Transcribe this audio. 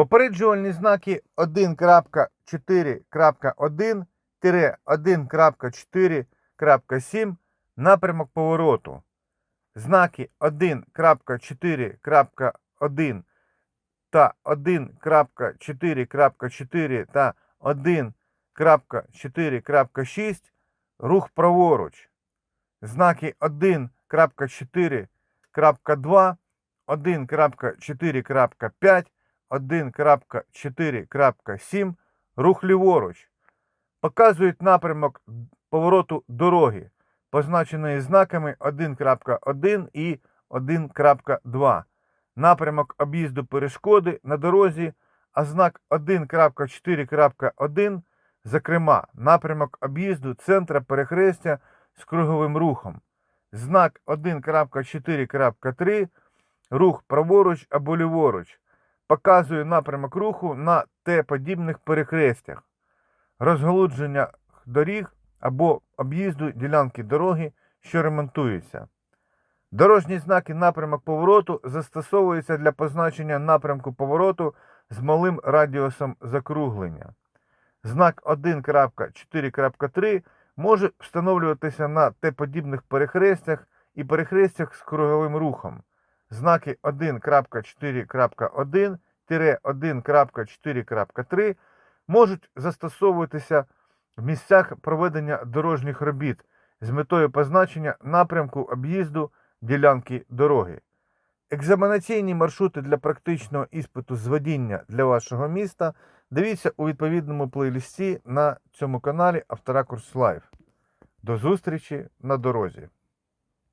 Попереджувальні знаки 1.4.1-1.4.7 напрямок повороту. Знаки 1.4.1 та 1.4.4 та 1.4.6 рух праворуч. Знаки 1.4.2, 1.4.5, 1.4.7 рух ліворуч. Показують напрямок повороту дороги, позначеної знаками 1.1 і 1.2. Напрямок об'їзду перешкоди на дорозі, а знак 1.4.1, зокрема, напрямок об'їзду центра перехрестя з круговим рухом. Знак 1.4.3 рух праворуч або ліворуч показує напрямок руху на Т-подібних перехрестях, розголудження доріг або об'їзду ділянки дороги, що ремонтуються. Дорожні знаки напрямок повороту застосовуються для позначення напрямку повороту з малим радіусом закруглення. Знак 1.4.3 може встановлюватися на Т-подібних перехрестях і перехрестях з круговим рухом. Знаки 1.4.1-1.4.3 можуть застосовуватися в місцях проведення дорожніх робіт з метою позначення напрямку об'їзду ділянки дороги. Екзаменаційні маршрути для практичного іспиту з водіння для вашого міста дивіться у відповідному плейлисті на цьому каналі Авторакурс Лайв. До зустрічі на дорозі!